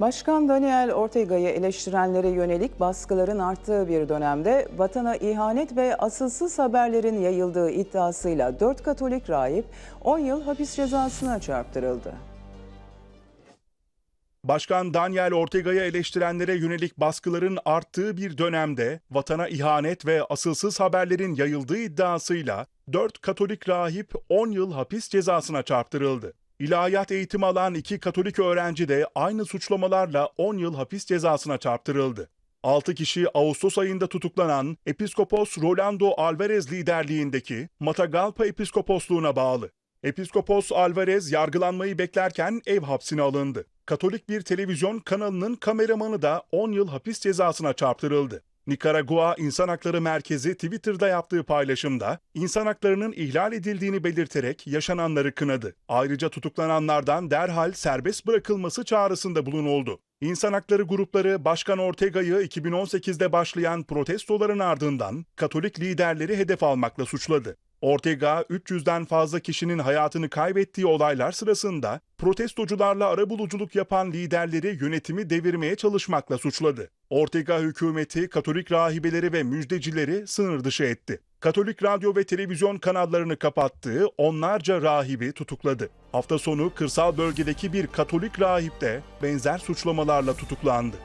Başkan Daniel Ortega'yı eleştirenlere yönelik baskıların arttığı bir dönemde vatana ihanet ve asılsız haberlerin yayıldığı iddiasıyla 4 Katolik rahip 10 yıl hapis cezasına çarptırıldı. Başkan Daniel Ortega'ya eleştirenlere yönelik baskıların arttığı bir dönemde vatana ihanet ve asılsız haberlerin yayıldığı iddiasıyla 4 Katolik rahip 10 yıl hapis cezasına çarptırıldı. İlahiyat eğitimi alan iki Katolik öğrenci de aynı suçlamalarla 10 yıl hapis cezasına çarptırıldı. 6 kişi Ağustos ayında tutuklanan Episkopos Rolando Alvarez liderliğindeki Matagalpa Episkoposluğuna bağlı. Episkopos Alvarez yargılanmayı beklerken ev hapsine alındı. Katolik bir televizyon kanalının kameramanı da 10 yıl hapis cezasına çarptırıldı. Nikaragua İnsan Hakları Merkezi Twitter'da yaptığı paylaşımda insan haklarının ihlal edildiğini belirterek yaşananları kınadı. Ayrıca tutuklananlardan derhal serbest bırakılması çağrısında bulunuldu. İnsan hakları grupları Başkan Ortega'yı 2018'de başlayan protestoların ardından Katolik liderleri hedef almakla suçladı. Ortega 300'den fazla kişinin hayatını kaybettiği olaylar sırasında protestocularla arabuluculuk yapan liderleri yönetimi devirmeye çalışmakla suçladı. Ortega hükümeti Katolik rahibeleri ve müjdecileri sınır dışı etti. Katolik radyo ve televizyon kanallarını kapattığı onlarca rahibi tutukladı. Hafta sonu kırsal bölgedeki bir Katolik rahip de benzer suçlamalarla tutuklandı.